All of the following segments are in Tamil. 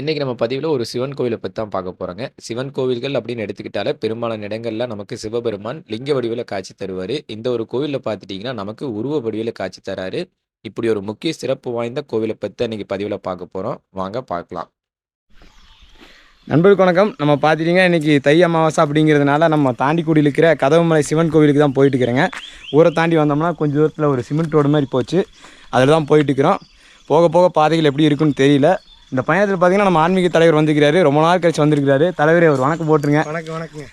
இன்றைக்கி நம்ம பதிவில் ஒரு சிவன் கோவிலை பற்றி தான் பார்க்க போறோங்க. சிவன் கோவில்கள் அப்படின்னு எடுத்துக்கிட்டாலே பெரும்பாலான இடங்களில் நமக்கு சிவபெருமான் லிங்க வடிவில் காட்சி தருவார். இந்த ஒரு கோவிலில் பார்த்துட்டீங்கன்னா, நமக்கு உருவ வடிவில் காட்சி தராரு. இப்படி ஒரு முக்கிய சிறப்பு வாய்ந்த கோவிலை பற்றி இன்றைக்கி பதிவில் பார்க்க போகிறோம் வாங்க பார்க்கலாம். நண்பர்கள் வணக்கம். நம்ம பார்த்துட்டிங்கன்னா இன்றைக்கி தை அமாவாசை அப்படிங்கிறதுனால நம்ம தாண்டிக்குடியில் இருக்கிற கதவுமலை சிவன் கோவிலுக்கு தான் போயிட்டு இருக்கிறேங்க. ஊரை தாண்டி வந்தோம்னா கொஞ்சம் தூரத்தில் ஒரு சிமெண்ட் ரோடு மாதிரி போச்சு. அதில் தான் போயிட்டுருக்கிறோம் போக போக பாதைகள் எப்படி இருக்குன்னு தெரியல. இந்த பயணத்தில் பார்த்தீங்கன்னா நம்ம ஆன்மீக தலைவர் வந்திருக்கிறாரு. ரொம்ப நாள் கழிச்சு வந்திருக்கிறாரு. தலைவரே ஒரு வணக்கம் போட்டுருங்க. வணக்கம் வணக்கங்க.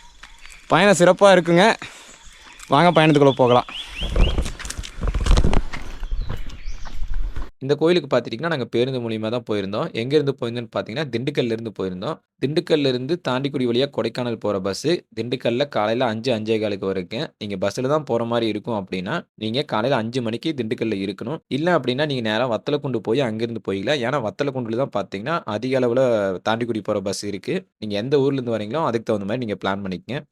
பயணம் சிறப்பாக இருக்குங்க. வாங்க பயணத்துக்குள்ளே போகலாம். இந்த கோயிலுக்கு பார்த்துட்டிங்கன்னா நாங்கள் பேருந்து மூலியமாக தான் போயிருந்தோம். எங்கேருந்து போயிருந்தோம்னு பார்த்தீங்கன்னா, திண்டுக்கல்லேருந்து போயிருந்தோம். திண்டுக்கல்லேருந்து தாண்டிக்குடி வழியாக கொடைக்கானல் போகிற பஸ்ஸு திண்டுக்கல்லில் காலையில் அஞ்சு அஞ்சே காலுக்கு வரைக்கும் நீங்கள் பஸ்ஸில் தான் போகிற மாதிரி இருக்கும் அப்படின்னா, நீங்கள் காலையில் அஞ்சு மணிக்கு திண்டுக்கல்லில் இருக்கணும். இல்லை அப்படின்னா, நீங்கள் நேராக வத்தலக்குண்டு போய் அங்கேருந்து போய்க்கலாம். ஏன்னா வத்தலக்குண்டுல தான் பார்த்தீங்கன்னா, அதிக அளவில் தாண்டிக்குடி போகிற பஸ் இருக்குது நீங்கள் எந்த ஊர்லேருந்து வரீங்களோ, அதுக்கு தகுந்த மாதிரி நீங்கள் பிளான் பண்ணிக்கங்க.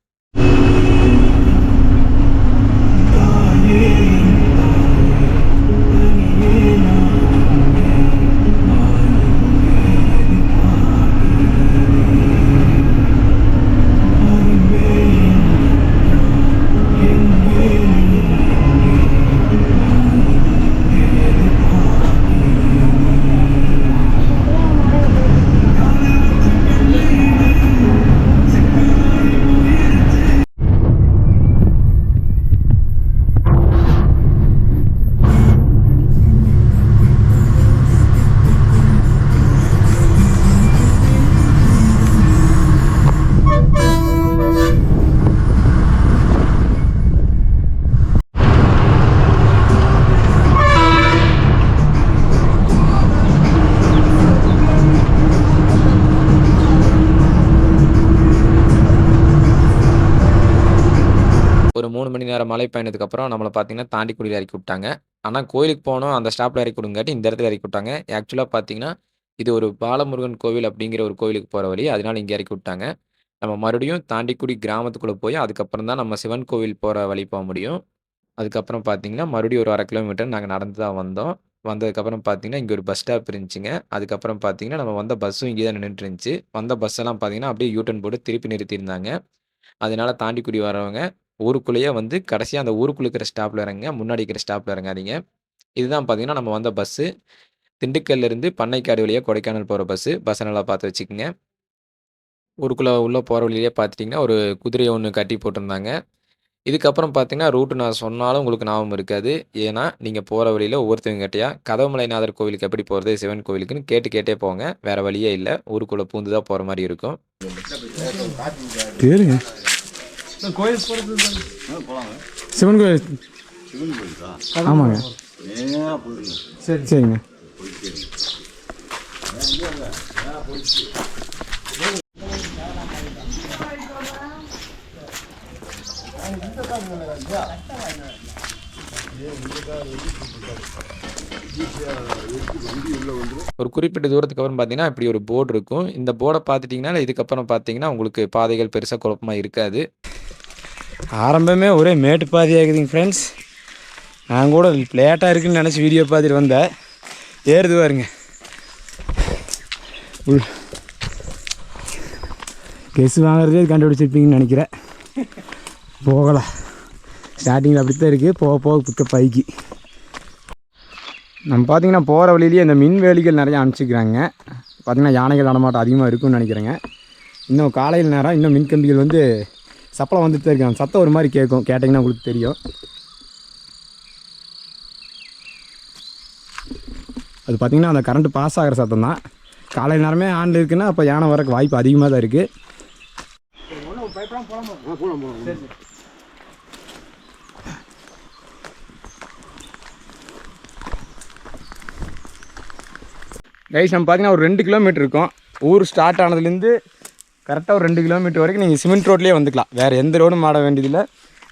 நேர மலை பயணத்துக்கு அப்புறம் நம்மள பார்த்தீங்கன்னா, தாண்டிக்குடியில் இறக்கி விட்டாங்க. ஆனால் கோயிலுக்கு போனோம் அந்த ஸ்டாப்பில் இறக்கி விடுங்காட்டி இந்த இடத்துல இறக்கி விட்டாங்க. ஆக்சுவலாக பார்த்தீங்கன்னா, இது ஒரு பாலமுருகன் கோவில் அப்படிங்கிற ஒரு கோவிலுக்கு போகிற வழி. அதனால இங்கே இறக்கி விட்டாங்க. நம்ம மறுபடியும் தாண்டிக்குடி கிராமத்துக்குள்ளே போய் அதுக்கப்புறம் தான் நம்ம சிவன் கோவில் போகிற வழி போக முடியும். அதுக்கப்புறம் பார்த்தீங்கன்னா, மறுபடியும் ஒரு அரை கிலோமீட்டர் நாங்கள் நடந்து தான் வந்தோம். வந்ததுக்கப்புறம் பார்த்தீங்கன்னா, இங்கே ஒரு பஸ் ஸ்டாப் இருந்துச்சுங்க. அதுக்கப்புறம் பார்த்தீங்கன்னா, நம்ம வந்த பஸ்ஸும் இங்கே தான் நின்னுட்டு இருந்துச்சு. வந்த பஸ் எல்லாம் பார்த்தீங்கன்னா, அப்படியே யூ டர்ன் போட்டு திருப்பி நிறுத்தியிருந்தாங்க. அதனால தாண்டிக்குடி வரவங்க ஊருக்குள்ளேயே வந்து கடைசியாக அந்த ஊருக்குள்ளே இருக்கிற ஸ்டாப்பில் இறங்க முன்னாடி இருக்கிற ஸ்டாப்பில் இறங்காதீங்க. இதுதான் பார்த்தீங்கன்னா, நம்ம வந்த பஸ்ஸு. திண்டுக்கல்லேருந்து பண்ணைக்காடு வழியா கொடைக்கானல் போகிற பஸ்ஸு. பஸ்ஸை நல்லா பார்த்து வச்சுக்கோங்க ஊருக்குள்ளே உள்ளே போகிற வழியிலேயே பார்த்துட்டிங்கன்னா ஒரு குதிரையை ஒன்று கட்டி போட்டிருந்தாங்க. இதுக்கப்புறம் பார்த்தீங்கன்னா, ரூட்டு நான் சொன்னாலும் உங்களுக்கு ஞாபகம் இருக்காது. ஏன்னா, போகிற வழியில் ஒவ்வொருத்தவங்க ஒவ்வொருத்தவங்ககிட்டயா கதவமலைநாதர் கோவிலுக்கு எப்படி போகிறது சிவன் கோவிலுக்குன்னு கேட்டு கேட்டே போங்க. வேறு வழியே இல்லை ஊருக்குள்ளே பூந்து தான் போகிற மாதிரி இருக்கும். கோயில் போகிறது சிவன் கோயில். ஆமாங்க. சரி சரிங்க. ஒரு குறிப்பிட்ட தூரத்துக்கு அப்புறம் பார்த்தீங்கன்னா, இப்படி ஒரு போர்டு இருக்கும். இந்த போர்ட பார்த்துட்டீங்கன்னா, இதுக்கப்புறம் பார்த்தீங்கன்னா, உங்களுக்கு பாதைகள் பெருசா குழப்பமா இருக்காது. ஆரம்பமே ஒரே மேட்டு பாதி இருக்குதுங்க ஃப்ரெண்ட்ஸ் நான் கூட லேட்டாக இருக்குன்னு நினச்சி வீடியோ பார்த்துட்டு வந்தேன். ஏறுது பாருங்க. உள். கெஸ் வாங்குறதே கண்டுபிடிச்சிருப்பீங்கன்னு நினைக்கிறேன். போகலாம் ஸ்டார்டிங்கில் அப்படி தான் இருக்குது போக போக பிக்க பைக்கு. நம்ம பார்த்தீங்கன்னா போகிற வழியிலேயே இந்த மின்வேலிகள் நிறையா அனுப்பிச்சிக்கிறாங்க. பார்த்திங்கன்னா யானைகள் நடமாட்டம் அதிகமாக இருக்கும்னு நினைக்கிறேங்க. இன்னும் காலையில் நேரம் இன்னும் மின்கம்பிகள் வந்து சப்பளம் வந்துட்டு இருக்காங்க சத்தம் ஒரு மாதிரி கேட்கும் கேட்டிங்கன்னா உங்களுக்கு தெரியும். அது பார்த்திங்கன்னா அந்த கரண்ட் பாஸ் ஆகிற சத்தம் தான். காலை நேரமே ஆண்டு இருக்குன்னா அப்போ யானை வரக்கு வாய்ப்பு அதிகமாக தான் இருக்குது கைஸ் நம்ம பார்த்தீங்கன்னா ஒரு ரெண்டு கிலோமீட்டர் இருக்கும். ஊர் ஸ்டார்ட் ஆனதுலேருந்து கரெக்டாக ஒரு ரெண்டு கிலோமீட்டர் வரைக்கும் நீங்கள் சிமெண்ட் ரோட்லேயே வந்துக்கலாம். வேறு எந்த ரோடும் மாட வேண்டியதில்லை.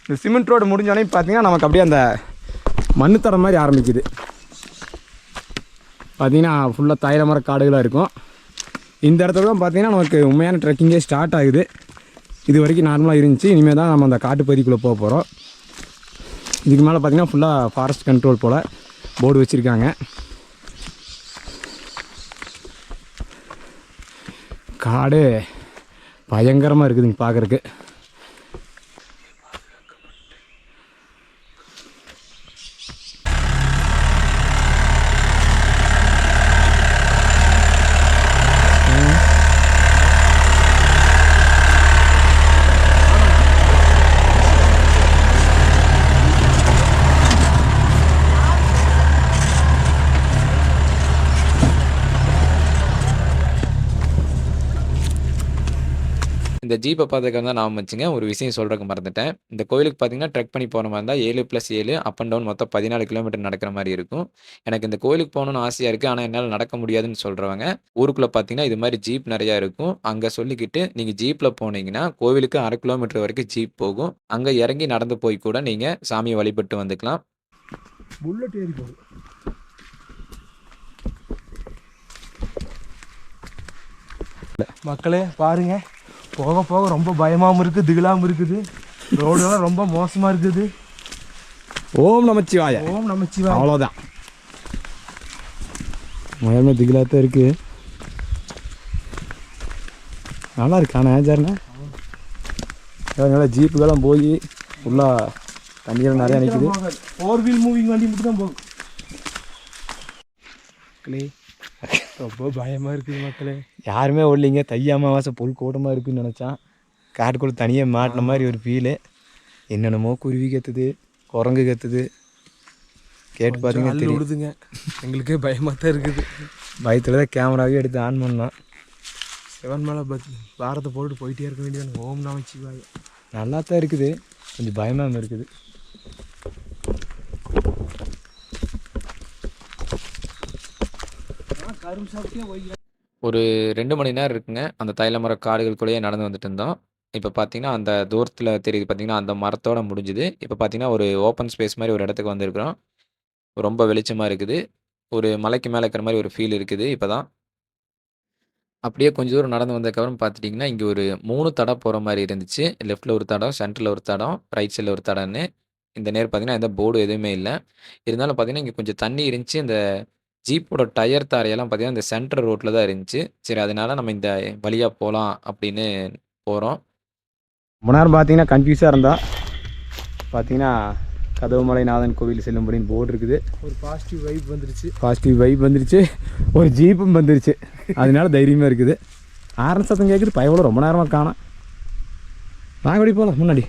இந்த சிமெண்ட் ரோடு முடிஞ்சோடனே பார்த்தீங்கன்னா நமக்கு அப்படியே அந்த மண்ணு தர மாதிரி ஆரம்பிக்குது. பார்த்தீங்கன்னா ஃபுல்லாக தைல மர காடுகளாக இருக்கும். இந்த இடத்துல தான் பார்த்தீங்கன்னா நமக்கு உண்மையான ட்ரெக்கிங்கே ஸ்டார்ட் ஆகுது. இது வரைக்கும் நார்மலாக இருந்துச்சு. இனிமேல் தான் நம்ம அந்த காட்டுப்பகுதிக்குள்ளே போக போகிறோம் இதுக்கு மேலே பார்த்திங்கன்னா ஃபுல்லாக ஃபாரஸ்ட் கண்ட்ரோல் போல் போர்டு வச்சுருக்காங்க. காடு பயங்கரமாக இருக்குதுங்க பார்க்குறக்கு இந்த ஜீப்பை பார்த்ததுக்கு தான் நான் வச்சுங்க ஒரு விஷயம் சொல்கிறக்கு மறந்துட்டேன். இந்த கோயிலுக்கு பார்த்தீங்கன்னா, ட்ரெக் பண்ணி போன மாதிரி இருந்தால் ஏழு ப்ளஸ் ஏழு அப் அண்ட் டவுன் மொத்தம் 14 கிலோமீட்டர் நடக்கிற மாதிரி இருக்கும். எனக்கு இந்த கோயிலுக்கு போகணும்னு ஆசையாக இருக்குது ஆனால் என்னால் நடக்க முடியாதுன்னு சொல்கிறவங்க ஊருக்குள்ளே பார்த்தீங்கன்னா, இது மாதிரி ஜீப் நிறையா இருக்கும். அங்கே சொல்லிக்கிட்டு நீங்கள் ஜீப்பில் போனீங்கன்னா, கோவிலுக்கு அரை கிலோமீட்டர் வரைக்கும் ஜீப் போகும். அங்கே இறங்கி நடந்து போய் கூட நீங்கள் சாமியை வழிபட்டு வந்துக்கலாம். புல்லட் ஏறி போகுது மக்களே பாருங்க போக போக ரொம்ப பயமாவும் இருக்குது திகிலாவும் இருக்குது. ரோடெல்லாம் ரொம்ப மோசமா இருக்குது. ஓம் நமச்சிவாய ஓம் நமச்சிவாய் அவ்வளோதான் முதல்ல திகிலாக தான் இருக்குது நல்லா இருக்கு ஆனால் ஏஜாருண்ணே நல்லா ஜீப்புக்கெல்லாம் போய் ஃபுல்லாக தண்ணியெல்லாம் நிறையா நிற்குது ஃபோர் வீல் மூவிங் வண்டி மட்டும் தான் போகும். மக்களே ரொம்ப பயமா இருக்குது மக்களே. யாருமே ஓடலிங்க தை அமாவாசை பொல் கூட்டமாக இருக்குன்னு நினச்சான். காட்டுக்குள்ளே தனியாக மாட்டின மாதிரி ஒரு ஃபீலு என்னென்னமோ குருவி கத்துது குரங்கு கத்துது. கேட்டு பாருங்க விடுதுங்க. எங்களுக்கே பயமா தான் இருக்குது. பயத்தில் தான் கேமராவே எடுத்து ஆன் பண்ணோம். செவன் மேலே பத் பாரத்தை போட்டு போயிட்டே இருக்க வேண்டியது ஓம் நமச்சிவாய் நல்லா தான் இருக்குது. கொஞ்சம் பயமாக இருக்குது. ஒரு ரெண்டு மணி நேரம் இருக்குங்க. அந்த தைல மர காடுகளுக்குள்ளேயே நடந்து வந்துட்டு இருந்தோம். இப்போ பார்த்தீங்கன்னா, அந்த தூரத்தில் தெரியுது பார்த்தீங்கன்னா, அந்த மரத்தோட முடிஞ்சுது. இப்போ பார்த்தீங்கன்னா, ஒரு ஓப்பன் ஸ்பேஸ் மாதிரி ஒரு இடத்துக்கு வந்திருக்கிறோம். ரொம்ப வெளிச்சமாக இருக்குது. ஒரு மலைக்கு மேலே இருக்கிற மாதிரி ஒரு ஃபீல் இருக்குது இப்பதான். அப்படியே கொஞ்சம் தூரம் நடந்து வந்ததுக்கப்புறம் பார்த்துட்டிங்கன்னா இங்கே ஒரு மூணு தடம் போகிற மாதிரி இருந்துச்சு. லெஃப்ட்டில் ஒரு தடம், சென்டரில் ஒரு தடம், ரைட் சைடில் ஒரு தடம்னு இந்த நேரம் பார்த்தீங்கன்னா, எந்த போர்டும் எதுவுமே இல்லை இருந்தாலும் பார்த்தீங்கன்னா, இங்கே கொஞ்சம் தண்ணி இருந்துச்சு. இந்த ஜீப்போட டயர் தாரையெல்லாம் பார்த்தீங்கன்னா, இந்த சென்டர் ரோட்ல தான் இருந்துச்சு. சரி அதனால நம்ம இந்த வழியா போலாம் அப்படின்னு போறோம். ரொம்ப நேரம் பார்த்தீங்கன்னா கன்ஃபியூஸாக இருந்தா பார்த்தீங்கன்னா கதவுமலைநாதன் கோவில் செல்லும்படின்னு போர்டு இருக்குது. ஒரு பாசிட்டிவ் வைப் வந்துருச்சு. பாசிட்டிவ் வைப் வந்துருச்சு. ஒரு ஜீப்பும் வந்துருச்சு. அதனால தைரியமாக இருக்குது. ஆரன் சத்தம் கேட்குது பயவில் ரொம்ப நேரமாக காணோம். வாங்க அப்படி போகலாம் முன்னாடி.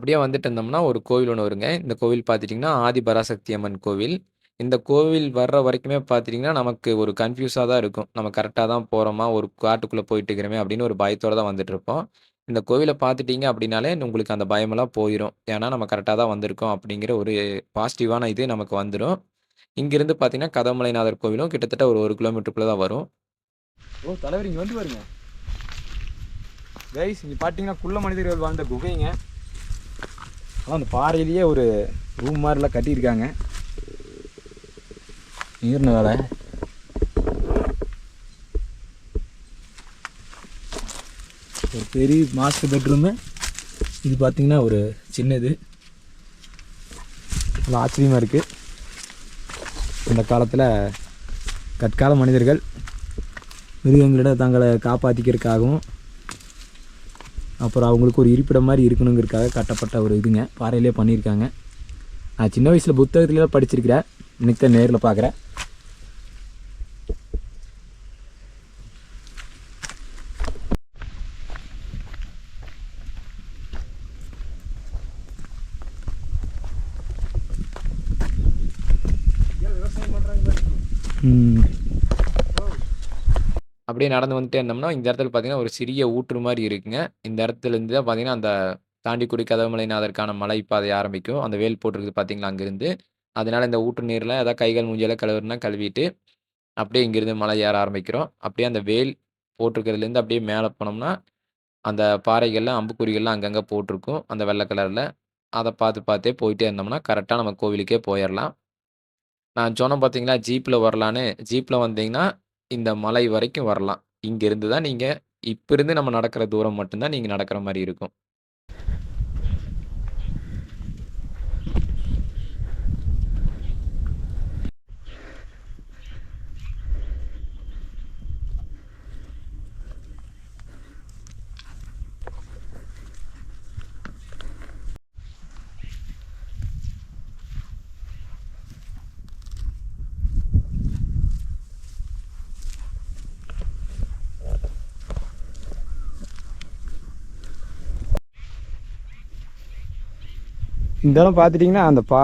அப்படியே வந்துட்டு இருந்தோம்னா, ஒரு கோவில் ஒன்று வருங்க. இந்த கோவில் பார்த்துட்டிங்கன்னா ஆதி பராசக்தி அம்மன் கோவில். இந்த கோவில் வர்ற வரைக்குமே பார்த்துட்டிங்கன்னா நமக்கு ஒரு கன்ஃபியூஸாக தான் இருக்கும். நம்ம கரெக்டாக தான் போகிறோமா ஒரு காட்டுக்குள்ளே போயிட்டு இருக்கிறோமே! அப்படின்னு ஒரு பயத்தோடு தான் வந்துட்டுருப்போம். இந்த கோவிலை பார்த்துட்டிங்க அப்படின்னாலே, உங்களுக்கு அந்த பயமெல்லாம் போயிடும் ஏன்னா, நம்ம கரெக்டாக தான் வந்திருக்கோம் அப்படிங்கிற ஒரு பாசிட்டிவான இது நமக்கு வந்துடும் இங்கிருந்து பார்த்தீங்கன்னா, கதமலைநாதர் கோவிலும் கிட்டத்தட்ட ஒரு ஒரு கிலோமீட்டருக்குள்ளே தான் வரும். ஓ தலைவர் இங்கே வந்து பாருங்க கைஸ் இங்கே பார்த்தீங்கன்னா குள்ள மனிதர்கள் வாழ்ந்த குகைங்க ஆனால் அந்த பாறையிலேயே ஒரு ரூம் மாதிரிலாம் கட்டியிருக்காங்க. நீர்ன வேலை. ஒரு பெரிய மாஸ்டர் பெட்ரூமு இது பார்த்தீங்கன்னா ஒரு சின்னது. நல்லா ஆச்சரியமாக இருக்குது இந்த காலத்தில் கற்கால மனிதர்கள் மிருகங்களிட தங்களை காப்பாற்றிக்கிறதுக்காகவும் அப்புறம் அவங்களுக்கு ஒரு இருப்பிடம் மாதிரி இருக்கணுங்கிறதுக்காக கட்டப்பட்ட ஒரு இதுங்க. பாறையிலே பண்ணியிருக்காங்க. நான் சின்ன வயசில் புத்தகத்துலலாம் படிச்சிருக்கிறேன். இன்னைக்கு தான் நேரில் பார்க்குறேன். ம். அப்படியே நடந்து வந்துட்டே இருந்தோம்னா, இந்த இடத்துல பார்த்தீங்கன்னா, ஒரு சிறிய ஊற்று மாதிரி இருக்குங்க. இந்த இடத்துலேருந்து தான் பார்த்தீங்கன்னா, அந்த தாண்டிக்குடி கதவமலைநாதருக்கான மலைப்பாதை ஆரம்பிக்கும். அந்த வேல் போட்டிருக்குது பார்த்தீங்களா, அங்கேருந்து. அதனால இந்த ஊற்று நீரில் ஏதாவது கை, கால், மூஞ்சியெல்லாம் கழுவுறதுனா கழுவிட்டு, அப்படியே இங்கேருந்து மலை ஏற ஆரம்பிக்கிறோம். அப்படியே அந்த வேல் போட்டிருக்கிறதுலேருந்து அப்படியே மேலே போனோம்னா, அந்த பாறைகள்லாம் அம்புக்குறிகள்லாம் அங்கங்கே போட்டிருக்கும். அந்த வெள்ளை கலரில் அதை பார்த்து பார்த்தே போயிட்டே இருந்தோம்னா, கரெக்டாக நம்ம கோவிலுக்கே போயிடலாம் நான் சொன்னேன் பார்த்தீங்களா, ஜீப்பில் வரலான்னு. ஜீப்பில் வந்தீங்கன்னா, இந்த மலை வரைக்கும் வரலாம். இங்கிருந்து தான் நீங்கள் இப்போ இருந்து நம்ம நடக்கிற தூரம் மட்டும்தான் நீங்கள் நடக்கிற மாதிரி இருக்கும். இந்த இடம் பார்த்துட்டிங்கன்னா அந்த பா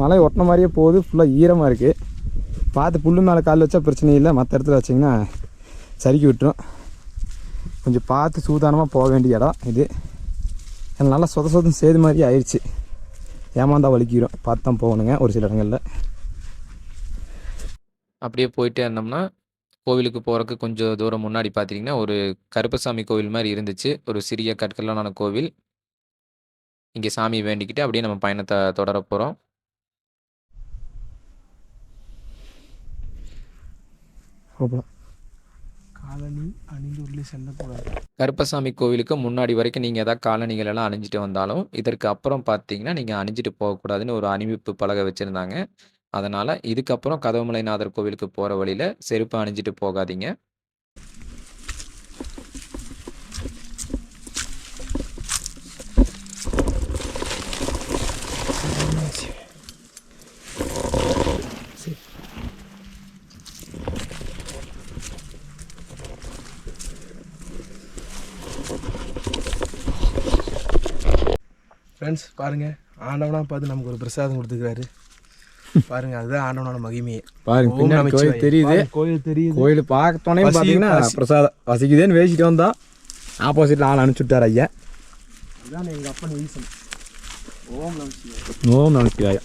மலை ஒட்டின மாதிரியே போகுது. ஃபுல்லாக ஈரமாக இருக்குது பார்த்து புல் மேலே கால் வச்சா பிரச்சனை இல்லை. மற்ற இடத்துல வச்சிங்கன்னா சறுக்கி விட்டுரும். கொஞ்சம் பார்த்து சூதானமாக போக வேண்டிய இடம் இது. எனக்கு நல்லா சொத சொதம் சேது மாதிரி ஆயிடுச்சு ஏமாந்தா வலிக்கிறோம் பார்த்து தான் போகணுங்க ஒரு சில இடங்களில். அப்படியே போயிட்டே இருந்தோம்னா, கோவிலுக்கு போகிறக்கு கொஞ்சம் தூரம் முன்னாடி பார்த்தீங்கன்னா, ஒரு கருப்பசாமி கோவில் மாதிரி இருந்துச்சு. ஒரு சிறிய கற்களான கோவில். இங்க சாமிய வேண்டிக்கிட்டு அப்படியே நம்ம பயணத்த தொடரப் போறோம். போகலாம் காலனி அணிந்து செல்லக்கூடாது கருப்பசாமி கோவிலுக்கு முன்னாடி வரைக்கும் நீங்க ஏதாவது காலணிகள் எல்லாம் அணிஞ்சிட்டு வந்தாலும், இதற்கு அப்புறம் பார்த்தீங்கன்னா, நீங்க அணிஞ்சிட்டு போகக்கூடாதுன்னு ஒரு அறிவிப்பு பலகை வச்சிருந்தாங்க. அதனால இதுக்கப்புறம் கதவுமலைநாதர் கோவிலுக்கு போற வழியில செருப்பு அணிஞ்சிட்டு போகாதீங்க. ஃப்ரெண்ட்ஸ் பாருங்க. ஆண்டவனா பார்த்து நமக்கு ஒரு பிரசாதம் கொடுத்துக்கிறாரு பாருங்க அதுதான் ஆண்டவனோட மகிமையே. பாருங்க பின்னாடி. கோயில் தெரியுது. கோயில் தெரியுது. கோயில் பார்த்தோன்னே பார்த்தீங்கன்னா. பிரசாதம் வசிக்குதேன்னு வேசிட்டு வந்தோம் ஆப்போசிட்டில் ஆள் அனுப்பிச்சு விட்டார் ஐயா. அதுதான் எங்க அப்பன் ஈசன் ஓம் நமச்சிவாய ஓம் நமச்சிவாயா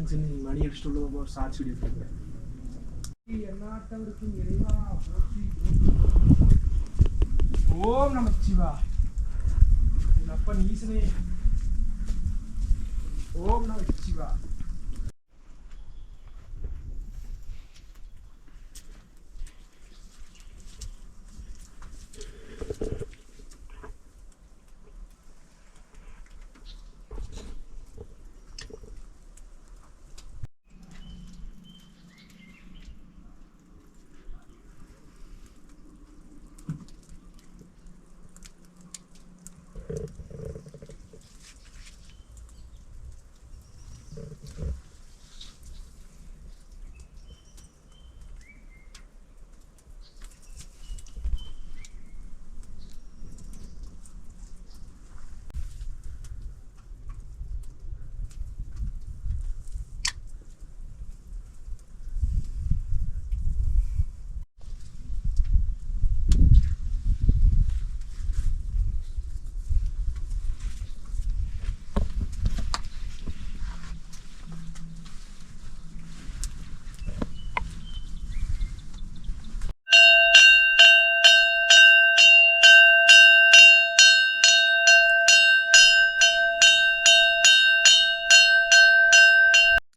ஃப்ரெண்ட்ஸ் சின்ன மணி அடிச்சுட்டு உள்ள ஒரு ஷார்ட்ஸ் வீடியோ எடுத்துக்கிறேன் எந்நாட்டவருக்கும் இறைவா போற்றி ஓம் நமச்சிவா அப்பன் ஈசனே. ஓம் நமச்சிவா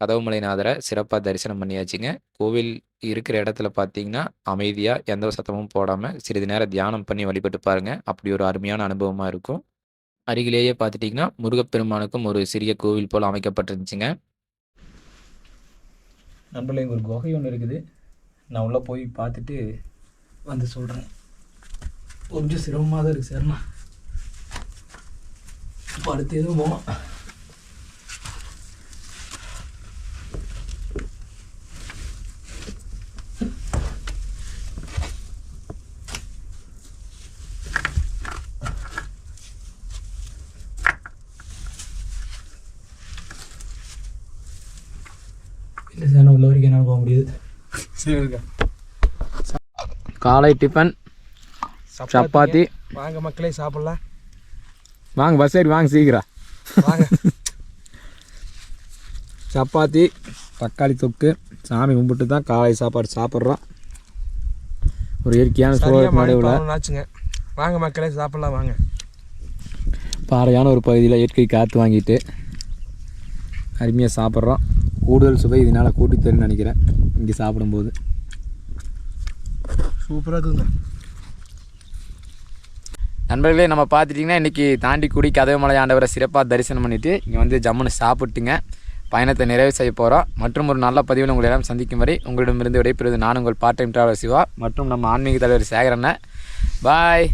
கதவுமலைநாதர சிறப்பாக தரிசனம் பண்ணியாச்சுங்க. கோவில் இருக்கிற இடத்துல பார்த்தீங்கன்னா, அமைதியாக எந்த ஒரு சத்தமும் போடாமல் சிறிது நேரம் தியானம் பண்ணி வழிபட்டு பாருங்கள் அப்படி ஒரு அருமையான அனுபவமாக இருக்கும். அருகிலேயே பார்த்துட்டிங்கன்னா முருகப்பெருமானுக்கும் ஒரு சிறிய கோவில் போல் அமைக்கப்பட்டிருந்துச்சுங்க. நண்பர்களே ஒரு குகை ஒன்று இருக்குது நான் உள்ளே போய் பார்த்துட்டு வந்து சொல்கிறேன் கொஞ்சம் சிரமமாக தான் இருக்குது சரிண்ணா இப்போ அடுத்து எதுவும் போகணும் போக முடியுது. சரி இருக்கா? காலை டிஃபன் சப்பாத்தி. வாங்க மக்களே சாப்பிடலாம். வாங்க பஸ் ஏறி வாங்க சீக்கிரம் வாங்க. சப்பாத்தி தக்காளி தொக்கு சாமி கும்பிட்டு தான் காலை சாப்பாடு சாப்பிட்றோம். ஒரு இயற்கையான சூழல் நடுவில். வாங்க மக்களே சாப்பிடலாம் வாங்க. பாறையான ஒரு பகுதியில் இயற்கை காற்று வாங்கிட்டு அருமையாக சாப்பிட்றோம். கூடுதல் சுவை இதனால் கூட்டி தரும்னு நினைக்கிறேன். இங்கே சாப்பிடும்போது. சூப்பராக இருக்குங்க. நண்பர்களே நம்ம பார்த்துட்டிங்கன்னா இன்றைக்கி தாண்டிக்குடி கதவுமலை ஆண்டவரை சிறப்பாக தரிசனம் பண்ணிவிட்டு இங்கே வந்து ஜம்முன்னு சாப்பிட்டுங்க. பயணத்தை நிறைவு செய்ய போகிறோம் மற்றும் ஒரு நல்ல பதிவில் உங்களை எல்லாம் சந்திக்கும் வரை உங்களிடமிருந்து விடைபெறுவது நான் உங்கள் பார்ட் டைம் டிராவலர் சிவா மற்றும் நம்ம ஆன்மீக தலைவர் சேகரண்ண பாய்